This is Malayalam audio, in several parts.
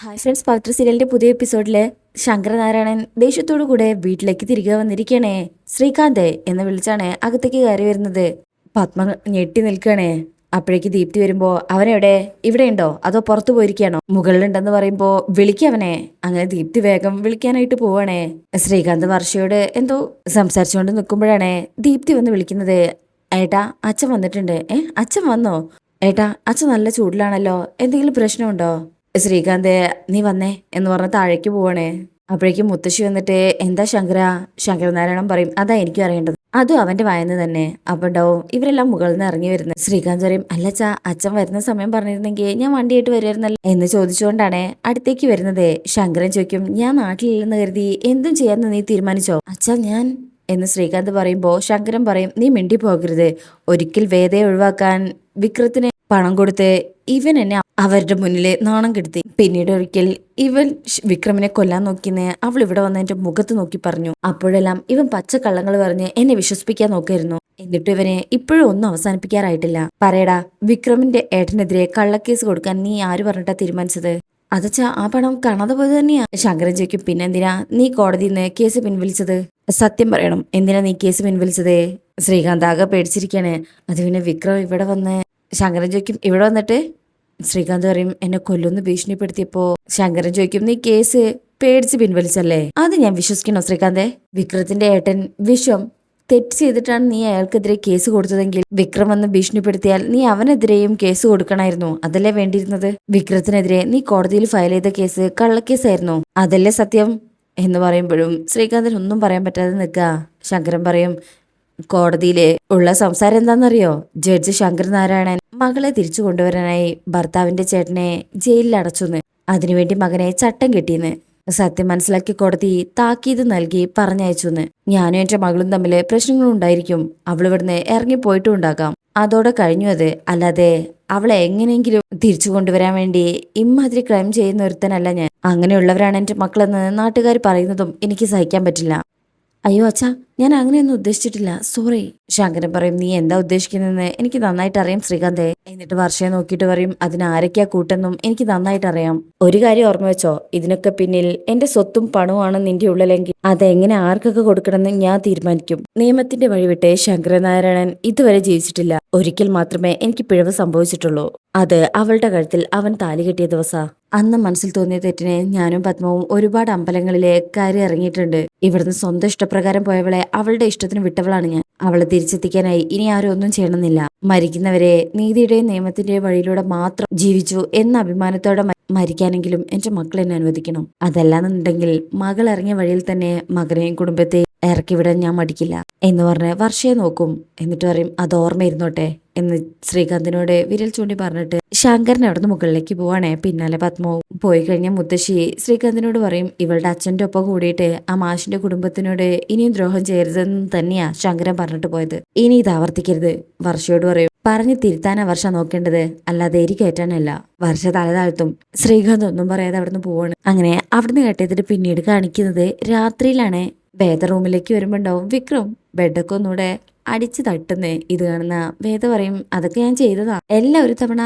ഹായ് ഫ്രണ്ട്സ് പവിത്ര സീരിയലിന്റെ പുതിയ എപ്പിസോഡിൽ ശങ്കരനാരായണൻ ദേഷ്യത്തോടു കൂടെ വീട്ടിലേക്ക് തിരികെ വന്നിരിക്കണേ. ശ്രീകാന്ത് എന്ന് വിളിച്ചാണ് അകത്തേക്ക് കയറി വരുന്നത്. പത്മ ഞെട്ടി നിൽക്കണേ. അപ്പോഴേക്ക് ദീപ്തി വരുമ്പോ അവനെവിടെ? ഇവിടെ ഉണ്ടോ അതോ പുറത്തു പോയിരിക്കുകയാണോ മുകളിലുണ്ടെന്ന് പറയുമ്പോ വിളിക്കവനെ അങ്ങനെ ദീപ്തി വേഗം വിളിക്കാനായിട്ട് പോവാണേ. ശ്രീകാന്ത് വർഷയോട് എന്തോ സംസാരിച്ചുകൊണ്ട് നിൽക്കുമ്പോഴാണ് ദീപ്തി വന്ന് വിളിക്കുന്നത്. ഏട്ടാ അച്ഛൻ വന്നിട്ടുണ്ട്. ഏ അച്ഛൻ വന്നോ? ഏട്ടാ അച്ഛൻ നല്ല ചൂടിലാണല്ലോ. എന്തെങ്കിലും പ്രശ്നമുണ്ടോ? ശ്രീകാന്ത് നീ വന്നേ എന്ന് പറഞ്ഞ് താഴേക്ക് പോവണേ. അപ്പോഴേക്കും മുത്തശ്ശി വന്നിട്ട് എന്താ ശങ്കര? ശങ്കരനാരായണൻ പറയും അതാ എനിക്കും അറിയേണ്ടത്. അതും അവന്റെ വായന തന്നെ. അപ്പൊ ഉണ്ടാവും ഇവരെല്ലാം മുകളിൽ നിന്ന് ഇറങ്ങി വരുന്നത് ശ്രീകാന്ത് പറയും അല്ലച്ചാ അച്ഛൻ വരുന്ന സമയം പറഞ്ഞിരുന്നെങ്കിൽ ഞാൻ വണ്ടിയായിട്ട് വരുമായിരുന്നല്ലോ എന്ന് ചോദിച്ചുകൊണ്ടാണ് അടുത്തേക്ക് വരുന്നത്. ശങ്കരൻ ചോദിക്കും ഞാൻ നാട്ടിലില്ലെന്ന് കരുതി എന്തും ചെയ്യാന്ന് നീ തീരുമാനിച്ചോ? അച്ഛാ ഞാൻ എന്ന് ശ്രീകാന്ത് പറയുമ്പോൾ ശങ്കരൻ പറയും നീ മിണ്ടി പോകരുത് ഒരിക്കൽ വേദയെ ഒഴിവാക്കാൻ വിക്രത്തിന് പണം കൊടുത്ത് ഇവൻ എന്നെ അവരുടെ മുന്നിലെ നാണം കെടുത്തി. പിന്നീട് ഒരിക്കൽ ഇവൻ വിക്രമിനെ കൊല്ലാൻ നോക്കിയെന്ന് അവൾ ഇവിടെ വന്ന് എന്റെ മുഖത്ത് നോക്കി പറഞ്ഞു. അപ്പോഴെല്ലാം ഇവൻ പച്ച കള്ളങ്ങൾ പറഞ്ഞ് എന്നെ വിശ്വസിപ്പിക്കാൻ നോക്കായിരുന്നു. എന്നിട്ട് ഇവനെ ഇപ്പോഴും ഒന്നും അവസാനിപ്പിക്കാറായിട്ടില്ല. പറയടാ വിക്രമിന്റെ ഏട്ടനെതിരെ കള്ളക്കേസ് കൊടുക്കാൻ നീ ആര് പറഞ്ഞിട്ടാ തീരുമാനിച്ചത്? അതച്ചാ ആ പണം കാണാതെ പോയത് തന്നെയാ. ശങ്കരൻ പിന്നെന്തിനാ നീ കോടതിയിൽ നിന്ന് കേസ് പിൻവലിച്ചത്? സത്യം പറയണം എന്തിനാ നീ കേസ് പിൻവലിച്ചത്? ശ്രീകാന്ത് ആകെ പേടിച്ചിരിക്കാണ്. അത് പിന്നെ വിക്രം ഇവിടെ വന്ന് ശങ്കരൻ ഇവിടെ വന്നിട്ട്? ശ്രീകാന്ത് പറയും എന്നെ കൊല്ലുന്ന് ഭീഷണിപ്പെടുത്തിയപ്പോ ശങ്കരൻ ചോദിക്കും നീ കേസ് പേടിച്ച് പിൻവലിച്ചല്ലേ? അത് ഞാൻ വിശ്വസിക്കണോ ശ്രീകാന്തേ? വിക്രത്തിന്റെ ഏട്ടൻ വിശ്വം തെറ്റ് ചെയ്തിട്ടാണ് നീ അയാൾക്കെതിരെ കേസ് കൊടുത്തതെങ്കിൽ വിക്രം വന്ന് ഭീഷണിപ്പെടുത്തിയാൽ നീ അവനെതിരെയും കേസ് കൊടുക്കണമായിരുന്നു അതല്ലേ വേണ്ടിയിരുന്നത്? വിക്രത്തിനെതിരെ നീ കോടതിയിൽ ഫയൽ ചെയ്ത കേസ് കള്ളക്കേസായിരുന്നു. അതല്ലേ സത്യം? എന്ന് പറയുമ്പോഴും ശ്രീകാന്തൻ ഒന്നും പറയാൻ പറ്റാതെ നിൽക്കുക. ശങ്കരൻ പറയും കോടതിയിലെ ഉള്ള സംസാരം എന്താണെന്നറിയോ? ജഡ്ജ് ശങ്കർ ശങ്കരനാരായണൻ മകളെ തിരിച്ചു കൊണ്ടുവരാനായി ഭർത്താവിന്റെ ചേട്ടനെ ജയിലിൽ അടച്ചുന്ന്. അതിനുവേണ്ടി മകനെ ചട്ടം കെട്ടിന്ന്. സത്യം മനസ്സിലാക്കി കോടതി താക്കീത് നൽകി പറഞ്ഞയച്ചുന്ന്. ഞാനും എന്റെ മകളും തമ്മിൽ പ്രശ്നങ്ങളുണ്ടായിരിക്കും. അവൾ ഇവിടുന്ന് ഇറങ്ങിപ്പോയിട്ടും ഉണ്ടാകാം അതോടെ കഴിഞ്ഞു അത്. അല്ലാതെ അവളെ എങ്ങനെയെങ്കിലും തിരിച്ചു കൊണ്ടുവരാൻ വേണ്ടി ഇമ്മാതിരി ക്രൈം ചെയ്യുന്ന ഒരുത്തനല്ല ഞാൻ. അങ്ങനെയുള്ളവരാണ് എന്റെ മക്കളെന്ന് നാട്ടുകാർ പറയുന്നതും എനിക്ക് സഹിക്കാൻ പറ്റില്ല. അയ്യോ അച്ഛാ ഞാൻ അങ്ങനെയൊന്നും ഉദ്ദേശിച്ചിട്ടില്ല. സോറി ശങ്കരൻ പറയും നീ എന്താ ഉദ്ദേശിക്കുന്നതെന്ന് എനിക്ക് നന്നായിട്ട് അറിയാം ശ്രീകാന്തേ. എന്നിട്ട് വർഷയെ നോക്കിയിട്ട് പറയും അതിന് ആരൊക്കെയാ കൂട്ടെന്നും എനിക്ക് നന്നായിട്ട് അറിയാം. ഒരു കാര്യം ഓർമ്മ വെച്ചോ? ഇതിനൊക്കെ പിന്നിൽ എന്റെ സ്വത്തും പണവുമാണ് നിന്റെ ഉള്ളിലെങ്കിൽ അതെങ്ങനെ ആർക്കൊക്കെ കൊടുക്കണമെന്ന് ഞാൻ തീരുമാനിക്കും. നിയമത്തിന്റെ വഴിവിട്ടേ ശങ്കരനാരായണൻ ഇതുവരെ ജീവിച്ചിട്ടില്ല. ഒരിക്കൽ മാത്രമേ എനിക്ക് പിഴവ് സംഭവിച്ചിട്ടുള്ളൂ. അത് അവളുടെ കഴുത്തിൽ അവൻ താലി കെട്ടിയ ദിവസാ. അന്ന് മനസ്സിൽ തോന്നിയ തെറ്റിനെ ഞാനും പത്മവും ഒരുപാട് അമ്പലങ്ങളിലെ കയറി ഇറങ്ങിയിട്ടുണ്ട്. ഇവിടുന്ന് സ്വന്തം ഇഷ്ടപ്രകാരം പോയവളെ അവളുടെ ഇഷ്ടത്തിന് വിട്ടവളാണ് ഞാൻ. അവളെ തിരിച്ചെത്തിക്കാനായി ഇനി ആരും ഒന്നും ചെയ്യണമെന്നില്ല. മരിക്കുന്നവരെ നീതിയുടെയും നിയമത്തിന്റെയും വഴിയിലൂടെ മാത്രം ജീവിച്ചു എന്ന അഭിമാനത്തോടെ മരിക്കാനെങ്കിലും എന്റെ മക്കൾ എന്നെ അനുവദിക്കണം. അതല്ലാന്നുണ്ടെങ്കിൽ മകൾ ഇറങ്ങിയ വഴിയിൽ തന്നെ മകനെയും കുടുംബത്തെ ഇറക്കി വിടാൻ ഞാൻ മടിക്കില്ല. എന്ന് പറഞ്ഞ് വർഷയെ നോക്കും. എന്നിട്ട് പറയും അത് ഓർമ്മയിരുന്നോട്ടെ എന്ന് ശ്രീകാന്തിനോട് വിരൽ ചൂണ്ടി പറഞ്ഞിട്ട് ശങ്കരൻ അവിടുന്ന് മുകളിലേക്ക് പോവാണേ. പിന്നാലെ പത്മവും പോയി കഴിഞ്ഞ മുത്തശ്ശി ശ്രീകാന്തിനോട് പറയും ഇവളുടെ അച്ഛന്റെ ഒപ്പം കൂടിയിട്ട് ആ മാഷിന്റെ കുടുംബത്തിനോട് ഇനിയും ദ്രോഹം ചെയ്യരുതെന്ന് തന്നെയാ ശങ്കരൻ പറഞ്ഞിട്ട് പോയത്. ഇനി ഇത് ആവർത്തിക്കരുത് വർഷയോട് പറയും. പറഞ്ഞു തിരുത്താനാ വർഷ നോക്കേണ്ടത്. അല്ലാതെ എരി കയറ്റാനല്ല. വർഷ തലതാഴ്ത്തും ശ്രീകാന്ത് ഒന്നും പറയാതെ അവിടുന്ന് പോവാണ്. അങ്ങനെ അവിടുന്ന് കേട്ടതിട്ട് പിന്നീട് കാണിക്കുന്നത് രാത്രിയിലാണ്. വേദ റൂമിലേക്ക് വരുമ്പോ ഉണ്ടാവും വിക്രം ബെഡൊക്കെ ഒന്നുകൂടെ അടിച്ചു തട്ടുന്നേ. ഇത് കാണുന്ന വേദ പറയും അതൊക്കെ ഞാൻ ചെയ്തതാ. എല്ലാ ഒരു തവണ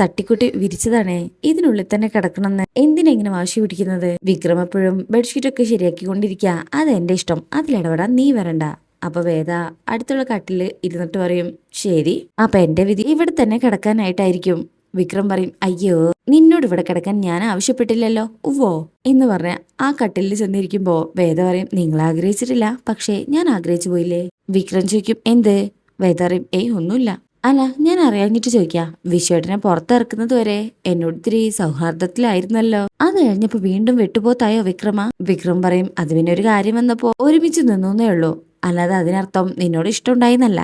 തട്ടിക്കുട്ടി വിരിച്ചതാണേ. ഇതിനുള്ളിൽ തന്നെ കിടക്കണമെന്ന് എന്തിനെങ്ങനെ വാശി പിടിക്കുന്നത്? വിക്രം എപ്പോഴും ബെഡ്ഷീറ്റൊക്കെ ശരിയാക്കിക്കൊണ്ടിരിക്കുക അത് എന്റെ ഇഷ്ടം. അതിലിടപെടാൻ നീ വരണ്ട. അപ്പൊ വേദ അടുത്തുള്ള കട്ടിൽ ഇരുന്നിട്ട് പറയും ശരി. അപ്പൊ എന്റെ വിധി ഇവിടെ തന്നെ കിടക്കാനായിട്ടായിരിക്കും. വിക്രം പറയും അയ്യോ നിന്നോട് ഇവിടെ കിടക്കാൻ ഞാൻ ആവശ്യപ്പെട്ടില്ലല്ലോ. ഉവ്വോ. എന്ന് പറഞ്ഞ ആ കട്ടിലിൽ ചെന്നിരിക്കുമ്പോ വേദ പറയും നിങ്ങൾ ആഗ്രഹിച്ചിട്ടില്ല. പക്ഷേ ഞാൻ ആഗ്രഹിച്ചു പോയില്ലേ? വിക്രം ചോദിക്കും എന്ത്? വേദ പറയും ഏയ് ഒന്നുമില്ല. അല്ല ഞാൻ അറിയാഞ്ഞിട്ട് ചോദിക്കാം. വിശ്വേട്ടനെ പുറത്തിറക്കുന്നത് വരെ എന്നോട് ഇത്തിരി സൗഹാർദ്ദത്തിലായിരുന്നല്ലോ. അത് കഴിഞ്ഞപ്പോ വീണ്ടും വെട്ടുപോത്തായോ വിക്രമ? വിക്രം പറയും അത് പിന്നെ ഒരു കാര്യം വന്നപ്പോ ഒരുമിച്ച് നിന്നേ ഉള്ളൂ. അല്ലാതെ അതിനർത്ഥം നിന്നോട് ഇഷ്ടമുണ്ടായിന്നല്ല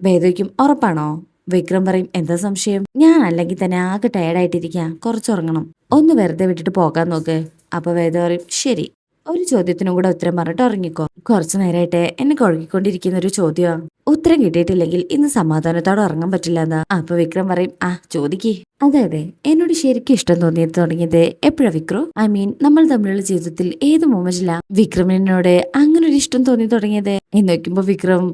വേദയ്ക്കും ഉറപ്പാണോ? വിക്രം പറയും എന്താ സംശയം? ഞാൻ അല്ലെങ്കിൽ തന്നെ ആകെ ടയർഡായിട്ടിരിക്കാം കുറച്ചുറങ്ങണം. ഒന്ന് വെറുതെ വിട്ടിട്ട് പോകാൻ നോക്ക്. അപ്പൊ വേദ പറയും ശരി. ഒരു ചോദ്യത്തിനും കൂടെ ഉത്തരം പറഞ്ഞിട്ട് ഉറങ്ങിക്കോ. കുറച്ചു നേരമായിട്ട് എന്നെ കുഴങ്ങിക്കൊണ്ടിരിക്കുന്ന ഒരു ചോദ്യമാണ് ഉത്തരം കിട്ടിയിട്ടില്ലെങ്കിൽ ഇന്ന് സമാധാനത്തോടെ ഉറങ്ങാൻ പറ്റില്ല എന്നാ അപ്പൊ വിക്രം പറയും ആ ചോദിക്ക്. അതെ അതെ എന്നോട് ശരിക്കും ഇഷ്ടം തോന്നിയത് തുടങ്ങിയത് എപ്പോഴാ വിക്രു? ഐ മീൻ നമ്മൾ തമ്മിലുള്ള ജീവിതത്തിൽ ഏത് മൂമെന്റിലാ വിക്രമിനോട് അങ്ങനെ ഒരു ഇഷ്ടം തോന്നി തുടങ്ങിയത്? എന്ന് നോക്കുമ്പോ വിക്രം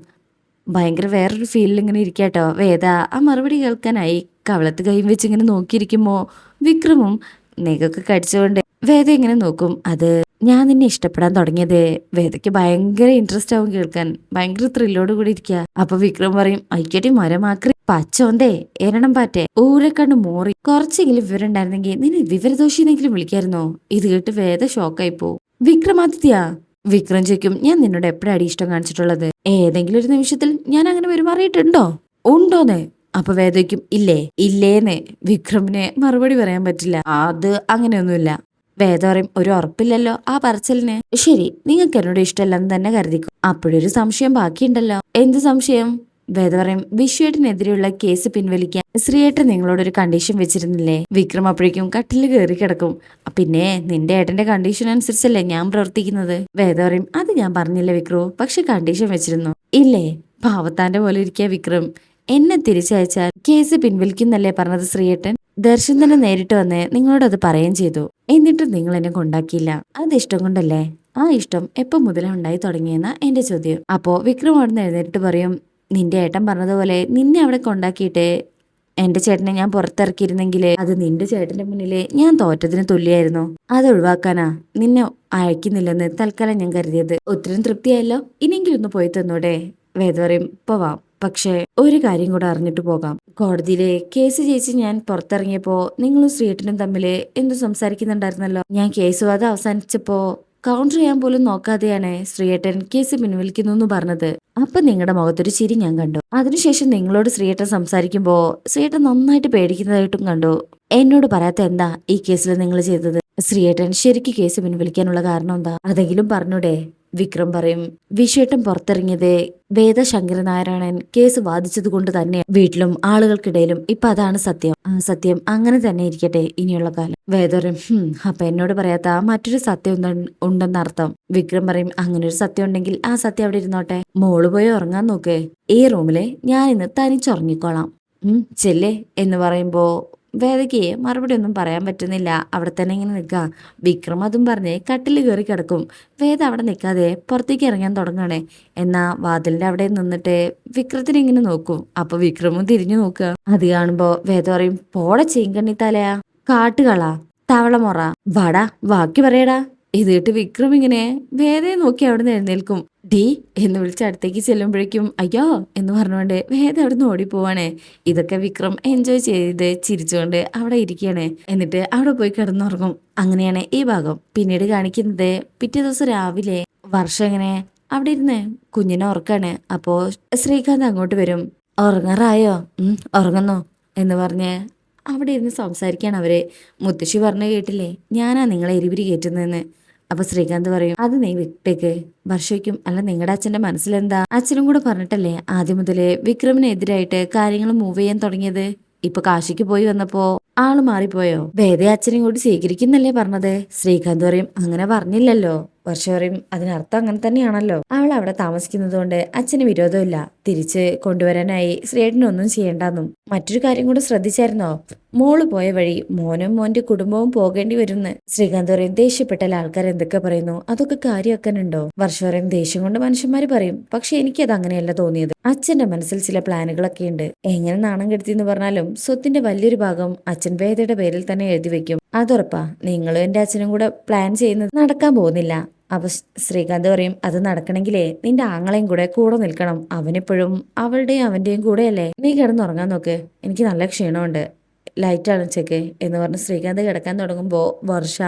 ഭയങ്കര വേറൊരു ഫീലിൽ ഇങ്ങനെ ഇരിക്കാട്ടോ വേദ ആ മറുപടി കേൾക്കാനായി കവളത്ത് കൈയും വെച്ച് ഇങ്ങനെ നോക്കിയിരിക്കുമ്പോ വിക്രമും നെഗൊക്കെ കടിച്ചുകൊണ്ട് വേദ ഇങ്ങനെ നോക്കും? അത് ഞാൻ നിന്നെ ഇഷ്ടപ്പെടാൻ തുടങ്ങിയത് വേദയ്ക്ക് ഭയങ്കര ഇൻട്രസ്റ്റ് ആവും കേൾക്കാൻ. ഭയങ്കര ത്രില്ലോട് കൂടി ഇരിക്കുക അപ്പൊ വിക്രം പറയും ഐക്കട്ടി മരമാക്രി പച്ചോന്തേ എരണം പാറ്റേ. ഊരെ കണ്ട് മോറി കുറച്ചെങ്കിലും വിവരം ഉണ്ടായിരുന്നെങ്കിൽ നിന്നെ വിവരദോഷിന്നെങ്കിലും വിളിക്കായിരുന്നോ? ഇത് കേട്ട് വേദ ഷോക്കായി പോവും. വിക്രമാദിത്യ വിക്രം ചോദിക്കും ഞാൻ നിന്നോട് എപ്പോഴാണ് ഇഷ്ടം കാണിച്ചിട്ടുള്ളത്? ഏതെങ്കിലും ഒരു നിമിഷത്തിൽ ഞാൻ അങ്ങനെ പെരുമാറിയിട്ടുണ്ടോ? ഉണ്ടോന്ന്? അപ്പൊ വേദയ്ക്കും ഇല്ലേ ഇല്ലേന്ന്. വിക്രമിനെ മറുപടി പറയാൻ പറ്റില്ല. അത് അങ്ങനെയൊന്നുമില്ല. വേദ ഒരു ഉറപ്പില്ലല്ലോ ആ പറച്ചിലിന്. ശരി നിങ്ങൾക്ക് എന്നോട് ഇഷ്ടമല്ലെന്ന് തന്നെ കരുതിക്കും. അപ്പോഴൊരു സംശയം ബാക്കിയുണ്ടല്ലോ. എന്ത് സംശയം? വേദ പറയും കേസ് പിൻവലിക്കാൻ ശ്രീയേട്ടൻ നിങ്ങളോടൊരു കണ്ടീഷൻ വെച്ചിരുന്നില്ലേ? വിക്രം അപ്പോഴേക്കും കട്ടിൽ കയറി കിടക്കും. "ആ, പിന്നെ നിന്റെ ഏട്ടന്റെ കണ്ടീഷൻ അനുസരിച്ചല്ലേ ഞാൻ പ്രവർത്തിക്കുന്നത്? വേദ അത് ഞാൻ പറഞ്ഞില്ല വിക്രു? പക്ഷെ കണ്ടീഷൻ വെച്ചിരുന്നു. ഇല്ലേ? പാവത്താന്റെ പോലെ ഇരിക്കുക വിക്രം. എന്നെ തിരിച്ചയച്ചാൽ കേസ് പിൻവലിക്കുന്നല്ലേ പറഞ്ഞത് ശ്രീയേട്ടൻ? ദർശൻ തന്നെ നേരിട്ട് വന്ന് നിങ്ങളോടത് പറയുകയും ചെയ്തു. എന്നിട്ടും നിങ്ങൾ എന്നെ കൊണ്ടാക്കിയില്ല. അത് ഇഷ്ടം കൊണ്ടല്ലേ? ആ ഇഷ്ടം എപ്പോ മുതലേ ഉണ്ടായി തുടങ്ങിയെന്ന എന്റെ ചോദ്യം. അപ്പോ വിക്രം അവിടുന്ന് എഴുന്നേറ്റ് പറയും നിന്റെ ഏട്ടൻ പറഞ്ഞതുപോലെ നിന്നെ അവിടെ കൊണ്ടാക്കിയിട്ട് എന്റെ ചേട്ടനെ ഞാൻ പുറത്തിറക്കിയിരുന്നെങ്കിൽ അത് നിന്റെ ചേട്ടന്റെ മുന്നിൽ ഞാൻ തോറ്റതിന് തുല്യായിരുന്നു. അത് ഒഴിവാക്കാനാ നിന്നെ അയക്കുന്നില്ലെന്ന് തൽക്കാലം ഞാൻ കരുതിയത്. ഒത്തിരി തൃപ്തിയായല്ലോ? ഇനിയെങ്കിലും ഒന്ന് പോയി തന്നൂടെ? വേദ പറയും പോവാം. പക്ഷേ ഒരു കാര്യം കൂടെ അറിഞ്ഞിട്ട് പോകാം. കോടതിയിലെ കേസ് ജയിച്ച് ഞാൻ പുറത്തിറങ്ങിയപ്പോ നിങ്ങളും ശ്രീയേട്ടനും തമ്മിൽ എന്തു സംസാരിക്കുന്നുണ്ടായിരുന്നല്ലോ? ഞാൻ കേസ് വാദം അവസാനിച്ചപ്പോ കൗണ്ടർ ചെയ്യാൻ പോലും നോക്കാതെയാണ് ശ്രീയേട്ടൻ കേസ് പിൻവലിക്കുന്നു എന്ന് പറഞ്ഞത്. അപ്പൊ നിങ്ങളുടെ മുഖത്തൊരു ചിരി ഞാൻ കണ്ടു. അതിനുശേഷം നിങ്ങളോട് ശ്രീയേട്ടൻ സംസാരിക്കുമ്പോ ശ്രീയേട്ടൻ നന്നായിട്ട് പേടിക്കുന്നതായിട്ടും കണ്ടു. എന്നോട് പറയാത്ത എന്താ ഈ കേസിൽ നിങ്ങൾ ചെയ്തത്? ശ്രീയേട്ടൻ ശരിക്ക് കേസ് പിൻവലിക്കാനുള്ള കാരണം എന്താ? അതെങ്കിലും പറഞ്ഞൂടെ. വിക്രം പറയും വിഷയട്ടം പുറത്തിറങ്ങിയത് വേദ ശങ്കരനാരായണൻ കേസ് വാദിച്ചത് കൊണ്ട് തന്നെ. വീട്ടിലും ആളുകൾക്കിടയിലും ഇപ്പൊ അതാണ് സത്യം. സത്യം അങ്ങനെ തന്നെ ഇരിക്കട്ടെ ഇനിയുള്ള കാലം. വേദ പറയും "ഹും, അപ്പൊ എന്നോട് പറയാത്ത മറ്റൊരു സത്യം ഉണ്ടെന്ന് ഉണ്ടെന്നർത്ഥം വിക്രം പറയും അങ്ങനെ ഒരു സത്യം ഉണ്ടെങ്കിൽ ആ സത്യം അവിടെ ഇരുന്നോട്ടെ. മോൾ പോയി ഉറങ്ങാൻ നോക്കേ. ഈ റൂമിലെ ഞാൻ ഇന്ന് തനിച്ചുറങ്ങിക്കോളാം ചെല്ലേ എന്ന് പറയുമ്പോ വേദയ്ക്ക് മറുപടി ഒന്നും പറയാൻ പറ്റുന്നില്ല. അവിടെ തന്നെ ഇങ്ങനെ നിൽക്കുക വിക്രം അതും പറഞ്ഞ് കട്ടിൽ കയറി കിടക്കും. വേദ അവിടെ നിൽക്കാതെ പുറത്തേക്ക് ഇറങ്ങാൻ തുടങ്ങണേ. എന്നാ വാതിലിന്റെ അവിടെ നിന്നിട്ട് വിക്രത്തിനെ ഇങ്ങനെ നോക്കും. അപ്പൊ വിക്രമും തിരിഞ്ഞു നോക്കുക. അത് കാണുമ്പോ വേദ പറയും പോടെ ചീങ്കണ്ണി തലയാ. കാട്ടുകള. തവളമൊറ. വാടാ വാക്കി പറയടാ. ഇത് കേട്ട് വിക്രം ഇങ്ങനെ വേദയെ നോക്കി അവിടെ നിന്ന് എഴുന്നേൽക്കും. ഡി എന്ന് വിളിച്ച് അടുത്തേക്ക് ചെല്ലുമ്പോഴേക്കും അയ്യോ എന്ന് പറഞ്ഞുകൊണ്ട് വേദ അവിടെ നിന്ന് ഓടിപ്പോവാണേ. ഇതൊക്കെ വിക്രം എൻജോയ് ചെയ്ത് ചിരിച്ചുകൊണ്ട് അവിടെ ഇരിക്കുകയാണ്. എന്നിട്ട് അവിടെ പോയി കിടന്നുറങ്ങും. അങ്ങനെയാണ് ഈ ഭാഗം. പിന്നീട് കാണിക്കുന്നത് പിറ്റേ ദിവസം രാവിലെ വർഷം എങ്ങനെ അവിടെ ഇരുന്ന് കുഞ്ഞിനെ ഉറക്കാണ്. അപ്പോ ശ്രീകാന്ത് അങ്ങോട്ട് വരും. ഉറങ്ങാറായോ? ഉറങ്ങുന്നു എന്ന് പറഞ്ഞ് അവിടെ ഇരുന്ന് സംസാരിക്കാണ് അവർ. മുത്തശ്ശി പറഞ്ഞു കേട്ടില്ലേ? ഞാനാ നിങ്ങളെ എരിപിരി കയറ്റുന്നതെന്ന്. അപ്പൊ ശ്രീകാന്ത് പറയും അത് നീ വിട്ടേക്ക്. വർഷയ്ക്കും അല്ല നിങ്ങളുടെ അച്ഛന്റെ മനസ്സിലെന്താ? അച്ഛനും കൂടെ പറഞ്ഞിട്ടല്ലേ ആദ്യം മുതലേ വിക്രമിനെതിരായിട്ട് കാര്യങ്ങൾ മൂവ് ചെയ്യാൻ തുടങ്ങിയത്. ഇപ്പൊ കാശിക്ക് പോയി വന്നപ്പോ ആൾ മാറിപ്പോയോ? വേദ അച്ഛനെയും കൂടി സ്വീകരിക്കുന്നല്ലേ പറഞ്ഞത്? ശ്രീകാന്ത് പറയും അങ്ങനെ പറഞ്ഞില്ലല്ലോ. വർഷ പറയും അതിനർത്ഥം അങ്ങനെ തന്നെയാണല്ലോ. അവൾ അവിടെ താമസിക്കുന്നത് കൊണ്ട് അച്ഛന് വിരോധമില്ല. തിരിച്ച് കൊണ്ടുവരാനായി ശ്രീയേട്ടനൊന്നും ചെയ്യണ്ടെന്നും. മറ്റൊരു കാര്യം കൂടെ ശ്രദ്ധിച്ചായിരുന്നോ? മോൾ പോയ വഴി മോനും മോന്റെ കുടുംബവും പോകേണ്ടി വരുന്ന്. ശ്രീകാന്ത് പറയും ദേഷ്യപ്പെട്ടാൽ ആൾക്കാർ എന്തൊക്കെ പറയുന്നു? അതൊക്കെ കാര്യമാക്കാനുണ്ടോ വർഷ പറയും ദേഷ്യം കൊണ്ട് മനുഷ്യന്മാര് പറയും. പക്ഷെ എനിക്കത് അങ്ങനെയല്ല തോന്നിയത്. അച്ഛന്റെ മനസ്സിൽ ചില പ്ലാനുകളൊക്കെ ഉണ്ട്. എങ്ങനെ നാണം കെടുത്തി എന്ന് പറഞ്ഞാലും സ്വത്തിന്റെ വലിയൊരു ഭാഗം അച്ഛൻ വേദയുടെ പേരിൽ തന്നെ എഴുതി വെക്കും. അതുറപ്പാ നിങ്ങളും എന്റെ അച്ഛനും കൂടെ പ്ലാൻ ചെയ്യുന്നത് നടക്കാൻ പോകുന്നില്ല. സ് ശ്രീകാന്ത് പറയും അത് നടക്കണമെങ്കിലേ നിന്റെ ആങ്ങളെയും കൂടെ കൂടെ നിൽക്കണം. അവനെപ്പോഴും അവളുടെയും അവന്റെയും കൂടെയല്ലേ? നീ കിടന്നുറങ്ങാൻ നോക്ക്. എനിക്ക് നല്ല ക്ഷീണമുണ്ട്. ലൈറ്റ് അണച്ചേക്ക് എന്ന് പറഞ്ഞ് ശ്രീകാന്ത് കിടക്കാൻ തുടങ്ങുമ്പോൾ വർഷ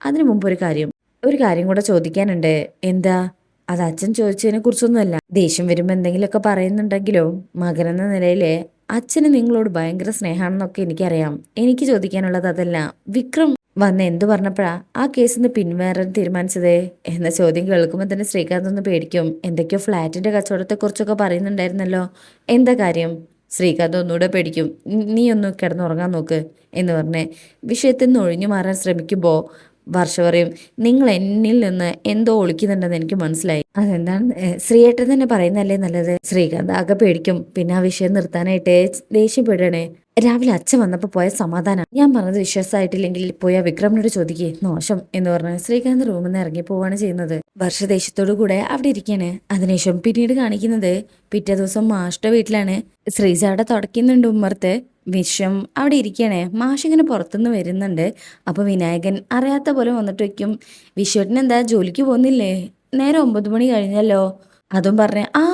അതിനു മുമ്പ് ഒരു കാര്യം ഒരു കാര്യം കൂടെ ചോദിക്കാനുണ്ട്. എന്താ? അത് അച്ഛൻ ചോദിച്ചതിനെ കുറിച്ചൊന്നുമല്ല. ദേഷ്യം വരുമ്പോ എന്തെങ്കിലുമൊക്കെ പറയുന്നുണ്ടെങ്കിലും? മകനെന്ന നിലയിൽ അച്ഛന് നിങ്ങളോട് ഭയങ്കര സ്നേഹമാണെന്നൊക്കെ എനിക്കറിയാം. എനിക്ക് ചോദിക്കാനുള്ളത് അതല്ല. വിക്രം വന്ന് എന്തു പറഞ്ഞപ്പോഴാ ആ കേസ് ഒന്ന് പിന്മാറാൻ തീരുമാനിച്ചത്? എന്ന ചോദ്യം കേൾക്കുമ്പോൾ തന്നെ ശ്രീകാന്ത് ഒന്ന് പേടിക്കും. എന്തൊക്കെയോ ഫ്ലാറ്റിന്റെ കച്ചവടത്തെ കുറിച്ചൊക്കെ പറയുന്നുണ്ടായിരുന്നല്ലോ. എന്താ കാര്യം? ശ്രീകാന്ത് ഒന്നുകൂടെ പേടിക്കും. "നി- ഒന്ന് കിടന്നുറങ്ങാൻ നോക്ക് എന്ന് പറഞ്ഞ് വിഷയത്തിൽ നിന്ന് ഒഴിഞ്ഞു മാറാൻ ശ്രമിക്കുമ്പോൾ വർഷ പറയും നിങ്ങൾ എന്നിൽ നിന്ന് എന്തോ ഒളിക്കുന്നുണ്ടെന്ന് എനിക്ക് മനസ്സിലായി. അതെന്താണ്? ശ്രീയേട്ടൻ തന്നെ പറയുന്നല്ലേ നല്ലത്. ശ്രീകാന്ത് ആകെ പേടിക്കും. പിന്നെ ആ വിഷയം നിർത്താനായിട്ട് ദേഷ്യപ്പെടണേ രാവിലെ അച്ഛൻ വന്നപ്പോ പോയ സമാധാനം ഞാൻ പറഞ്ഞത് വിശ്വാസമായിട്ടില്ലെങ്കിൽ പോയ വിക്രമിനോട് ചോദിക്കേ മോശം എന്ന് പറഞ്ഞ് ശ്രീകാന്ത് റൂമിൽ നിന്ന് ഇറങ്ങി പോവാണ് ചെയ്യുന്നത്. വർഷദേശത്തോടു കൂടെ അവിടെ ഇരിക്കാണ്. അതിനുശേഷം പിന്നീട് കാണിക്കുന്നത് പിറ്റേ ദിവസം മാഷ്ട വീട്ടിലാണ്. ശ്രീജ അവിടെ തുടക്കുന്നുണ്ട് ഉമ്മർത്ത്. വിശ്വം അവിടെ ഇരിക്കണേ. മാഷിങ്ങനെ പുറത്തുനിന്ന് വരുന്നുണ്ട്. അപ്പോൾ വിനായകൻ അറിയാത്ത പോലെ വന്നിട്ട് വയ്ക്കും. വിശ്വട്ടിന് എന്താ ജോലിക്ക് പോകുന്നില്ലേ? നേരെ ഒമ്പത് മണി കഴിഞ്ഞല്ലോ. അതും പറഞ്ഞ് ആ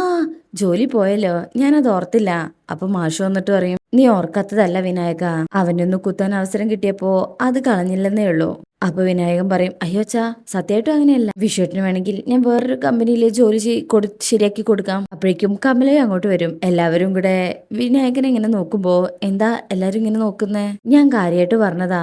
ജോലി പോയല്ലോ ഞാനത് ഓർത്തില്ല. അപ്പൊ മാഷ് വന്നിട്ട് പറയും നീ ഓർക്കാത്തതല്ല വിനായക. അവനൊന്ന് കുത്താൻ അവസരം കിട്ടിയപ്പോ അത് കളഞ്ഞില്ലെന്നേ ഉള്ളൂ. അപ്പൊ വിനായകൻ പറയും അയ്യോ അച്ഛാ സത്യമായിട്ടും അങ്ങനെയല്ല. വിഷുവിന് വേണമെങ്കിൽ ഞാൻ വേറൊരു കമ്പനിയിൽ ജോലി കൊടു ശരിയാക്കി കൊടുക്കാം. അപ്പോഴേക്കും കമലയും അങ്ങോട്ട് വരും. എല്ലാവരും കൂടെ വിനായകനെ ഇങ്ങനെ നോക്കുമ്പോ എന്താ എല്ലാരും ഇങ്ങനെ നോക്കുന്നേ? ഞാൻ കാര്യമായിട്ട് പറഞ്ഞതാ.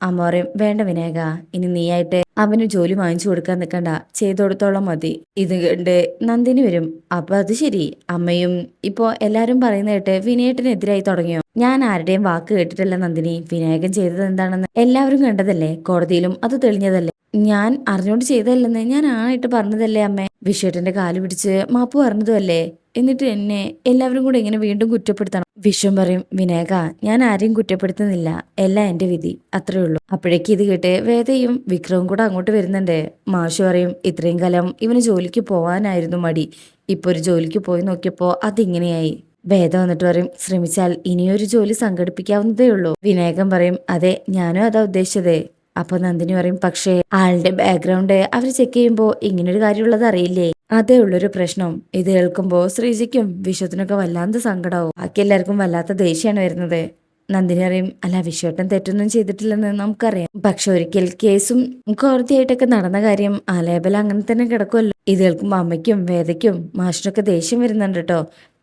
അമ്മ പറയും വേണ്ട വിനായക ഇനി നീയായിട്ട് അവന് ജോലി വാങ്ങിച്ചു കൊടുക്കാൻ നിൽക്കണ്ട ചെയ്തോടത്തോളം മതി. ഇത് കണ്ട് നന്ദിനി വരും. അപ്പൊ അത് ശരി. അമ്മയും ഇപ്പോ എല്ലാരും പറയുന്ന കേട്ട് വിനയേട്ടനെതിരായി തുടങ്ങിയോ? ഞാൻ ആരുടെയും വാക്ക് കേട്ടിട്ടില്ല നന്ദിനി. വിനായകൻ ചെയ്തത് എന്താണെന്ന് എല്ലാവരും കണ്ടതല്ലേ? കോടതിയിലും അത് തെളിഞ്ഞതല്ലേ? ഞാൻ അറിഞ്ഞോണ്ട് ചെയ്തതല്ലെന്ന് ഞാൻ ആണായിട്ട് പറഞ്ഞതല്ലേ അമ്മേ? വിശ്വേട്ടന്റെ കാൽ പിടിച്ച് മാപ്പ് പറഞ്ഞതുമല്ലേ എന്നിട്ട് എന്നെ എല്ലാവരും കൂടെ ഇങ്ങനെ വീണ്ടും കുറ്റപ്പെടുത്തണം. വിഷം പറയും വിനേക ഞാൻ ആരെയും കുറ്റപ്പെടുത്തുന്നില്ല. എല്ലാം എന്റെ വിധി. അത്രേ ഉള്ളൂ. അപ്പോഴേക്ക് ഇത് കേട്ട് വേദയും വിക്രവും കൂടെ അങ്ങോട്ട് വരുന്നുണ്ട്. മാഷു പറയും ഇത്രയും കാലം ഇവന് ജോലിക്ക് പോവാനായിരുന്നു മടി. ഇപ്പൊ ഒരു ജോലിക്ക് പോയി നോക്കിയപ്പോ അതിങ്ങനെയായി. വേദ വന്നിട്ട് പറയും ശ്രമിച്ചാൽ ഇനിയൊരു ജോലി സംഘടിപ്പിക്കാവുന്നതേ ഉള്ളൂ. വിനായകൻ പറയും അതെ ഞാനും അതാ ഉദ്ദേശിച്ചത്. അപ്പൊ നന്ദിനി പറയും പക്ഷേ ആളുടെ ബാക്ക്ഗ്രൗണ്ട് അവർ ചെക്ക് ചെയ്യുമ്പോ ഇങ്ങനൊരു കാര്യമുള്ളത് അറിയില്ലേ? അതേ ഉള്ളൊരു പ്രശ്നം. ഇത് കേൾക്കുമ്പോ ശ്രീജിക്കും വിശ്വത്തിനൊക്കെ വല്ലാത്ത സങ്കടവും. ബാക്കി എല്ലാവർക്കും വല്ലാത്ത ദേഷ്യമാണ് വരുന്നത്. നന്ദിനി അറിയും അല്ല വിശ്വട്ടൻ തെറ്റൊന്നും ചെയ്തിട്ടില്ലെന്ന് നമുക്കറിയാം. പക്ഷെ ഒരിക്കൽ കേസും കോടതിയായിട്ടൊക്കെ നടന്ന കാര്യം ആലേബല അങ്ങനെ തന്നെ കിടക്കുമല്ലോ ഇത് കേൾക്കുമ്പോ അമ്മയ്ക്കും വേദയ്ക്കും മാഷിനൊക്കെ ദേഷ്യം വരുന്നുണ്ട് കേട്ടോ.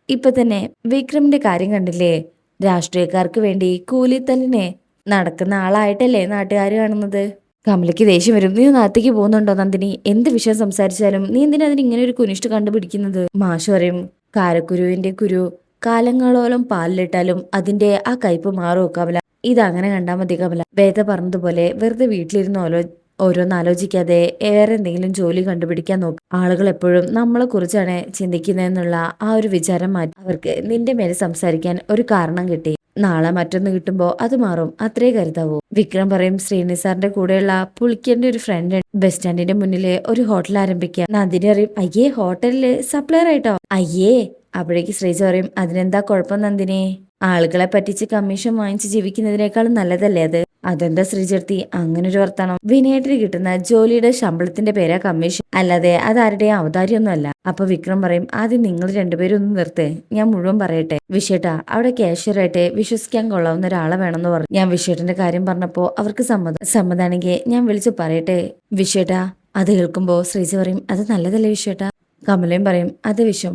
ഇപ്പൊ തന്നെ വിക്രമിന്റെ കാര്യം കണ്ടില്ലേ? രാഷ്ട്രീയക്കാർക്ക് വേണ്ടി കൂലി കൂലിത്തല്ലിനെ നടക്കുന്ന ആളായിട്ടല്ലേ നാട്ടുകാർ കാണുന്നത്? കമലയ്ക്ക് ദേഷ്യം വരും. നീ നാട്ടിലേക്ക് പോകുന്നുണ്ടോ നന്ദിനി? എന്ത് വിഷയം സംസാരിച്ചാലും നീ എന്തിനാ അതിന് ഇങ്ങനെ ഒരു കുനിഷ്ട് കണ്ടുപിടിക്കുന്നത്? മാഷ് പറയും കാരക്കുരുവിന്റെ കുരു കാലങ്ങളോളം പാലിലിട്ടാലും അതിന്റെ ആ കയ്പ് മാറുമോ കമല? ഇതങ്ങനെ കണ്ടാൽ മതി കമല. വേദ പറഞ്ഞതുപോലെ വെറുതെ വീട്ടിലിരുന്ന് ഓരോ ഓരോന്ന് ആലോചിക്കാതെ വേറെ എന്തെങ്കിലും ജോലി കണ്ടുപിടിക്കാൻ നോക്കും. ആളുകൾ എപ്പോഴും നമ്മളെ കുറിച്ചാണ് ചിന്തിക്കുന്നതെന്നുള്ള ആ ഒരു വിചാരം മാറ്റി. അവർക്ക് നിന്റെ മേലെ സംസാരിക്കാൻ ഒരു കാരണം കിട്ടി. നാളെ മറ്റൊന്ന് കിട്ടുമ്പോ അത് മാറും. അത്രേ കരുതാവൂ. വിക്രം പറയും ശ്രീനിസാറിന്റെ കൂടെയുള്ള പുളിക്കന്റെ ഒരു ഫ്രണ്ട് ബസ് സ്റ്റാൻഡിന്റെ മുന്നിലെ ഒരു ഹോട്ടൽ ആരംഭിക്കാം. നന്ദിനി പറയും അയ്യേ ഹോട്ടലിൽ സപ്ലയർ ആയിട്ടോ അയ്യേ അപ്പോഴേക്ക് ശ്രീജ പറയും അതിനെന്താ കുഴപ്പം നന്ദിനി? ആളുകളെ പറ്റിച്ച് കമ്മീഷൻ വാങ്ങിച്ച് ജീവിക്കുന്നതിനേക്കാളും നല്ലതല്ലേ അത്? അതെന്താ ശ്രീചേർത്തി? അങ്ങനെ ഒരു വർത്തമാനം വിനയേട്ടിന് കിട്ടുന്ന ജോലിയുടെ ശമ്പളത്തിന്റെ പേരാ കമ്മീഷൻ. അല്ലാതെ അതാരുടെയും അവതാരിയൊന്നും അല്ല അപ്പൊ വിക്രം പറയും ആദ്യം നിങ്ങൾ രണ്ടുപേരും ഒന്ന് നിർത്തേ. ഞാൻ മുഴുവൻ പറയട്ടെ. വിഷേട്ടാ അവിടെ ക്യാഷ്യറായിട്ട് വിശ്വസിക്കാൻ കൊള്ളാവുന്ന ഒരാളെ വേണമെന്ന് പറഞ്ഞു. ഞാൻ വിഷേട്ടന്റെ കാര്യം പറഞ്ഞപ്പോ അവർക്ക് സമ്മതം സമ്മതാണെങ്കിൽ ഞാൻ വിളിച്ചു പറയട്ടെ. വിഷേട്ടാ അത് കേൾക്കുമ്പോ ശ്രീജ പറയും അത് നല്ലതല്ലേ വിഷേട്ടാ കമലയും പറയും അത് വിഷം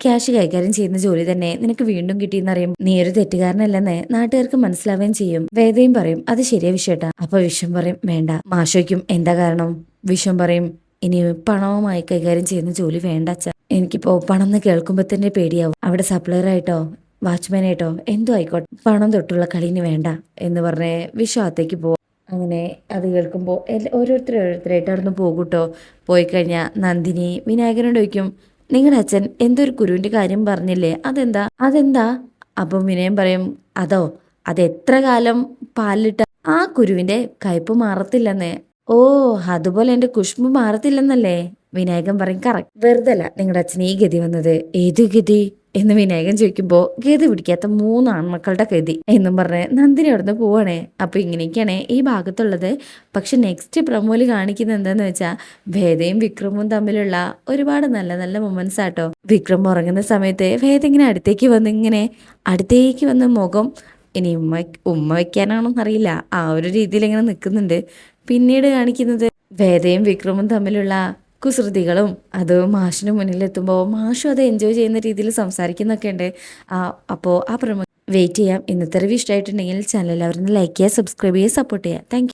ക്യാഷ് കൈകാര്യം ചെയ്യുന്ന ജോലി തന്നെ നിനക്ക് വീണ്ടും കിട്ടിയെന്നറിയും നീ ഒരു തെറ്റുകാരനല്ലെന്ന് നാട്ടുകാർക്ക് മനസ്സിലാവുകയും ചെയ്യും. വേദയും പറയും അത് ശരിയാ വിഷയട്ടാ അപ്പൊ വിഷം പറയും വേണ്ട മാഷോയ്ക്കും എന്താ കാരണം? വിഷം പറയും ഇനി പണവുമായി കൈകാര്യം ചെയ്യുന്ന ജോലി വേണ്ട അച്ഛ. എനിക്കിപ്പോ പണം എന്ന് കേൾക്കുമ്പോ തന്നെ പേടിയാവും. അവിടെ സപ്ലയർ ആയിട്ടോ വാച്ച്മാൻ ആയിട്ടോ എന്തോ ആയിക്കോട്ടെ. പണം തൊട്ടുള്ള കളിന് വേണ്ട എന്ന് പറഞ്ഞ് വിശ്വാസത്തേക്ക് പോവാം. അങ്ങനെ അത് കേൾക്കുമ്പോൾ ഓരോരുത്തർ ഓരോരുത്തരായിട്ട് അവിടെ നിന്ന് പോകൂട്ടോ. പോയി കഴിഞ്ഞാൽ നന്ദിനി വിനായകനോട് ചോദിക്കും നിങ്ങളുടെ അച്ഛൻ എന്തൊരു കുരുവിന്റെ കാര്യം പറഞ്ഞില്ലേ? അതെന്താ? അതെന്താ? അപ്പം വിനയം പറയും അതോ അത് എത്ര കാലം പാലിട്ട ആ കുരുവിന്റെ കയ്പ് മാറത്തില്ലെന്നേ. ഓ അതുപോലെ എന്റെ കുഷ്മു മാറത്തില്ലെന്നല്ലേ? വിനായകൻ പറയും കറക്റ്റ്. വെറുതല്ല നിങ്ങളുടെ അച്ഛൻ ഈ ഗതി വന്നത്. ഏത് ഗതി? എന്ന് വിനായകൻ ചോദിക്കുമ്പോ ഗതി പിടിക്കാത്ത മൂന്ന് ആൺമക്കളുടെ ഗതി എന്നും പറഞ്ഞ് നന്ദിനി അവിടുന്ന് പോവാണേ. അപ്പൊ ഇങ്ങനെയൊക്കെയാണ് ഈ ഭാഗത്തുള്ളത്. പക്ഷെ നെക്സ്റ്റ് പ്രമോൽ കാണിക്കുന്നത് എന്താന്ന് വെച്ചാൽ ഭേദയും വിക്രമും തമ്മിലുള്ള ഒരുപാട് നല്ല നല്ല മൊമെന്റ്സ് ആട്ടോ. വിക്രം ഉറങ്ങുന്ന സമയത്ത് വേദ ഇങ്ങനെ അടുത്തേക്ക് വന്ന് ഇങ്ങനെ അടുത്തേക്ക് വന്ന് മുഖം ഇനി ഉമ്മ ഉമ്മ വെക്കാനാണോന്ന് അറിയില്ല ആ ഒരു രീതിയിൽ ഇങ്ങനെ നിൽക്കുന്നുണ്ട്. പിന്നീട് കാണിക്കുന്നത് വേദയും വിക്രമും തമ്മിലുള്ള കുസൃതികളും അത് മാഷിന് മുന്നിലെത്തുമ്പോൾ മാഷും അത് എൻജോയ് ചെയ്യുന്ന രീതിയിൽ സംസാരിക്കുന്നൊക്കെ ഉണ്ട്. അപ്പോൾ ആ പ്രമോ വെയിറ്റ് ചെയ്യാം. ഇന്നത്തെ റിവ്യൂ ഇഷ്ടമായിട്ടുണ്ടെങ്കിൽ ചാനൽ എല്ലാവരും ലൈക്ക് ചെയ്യുക സബ്സ്ക്രൈബ് ചെയ്യുക സപ്പോർട്ട് ചെയ്യുക. താങ്ക്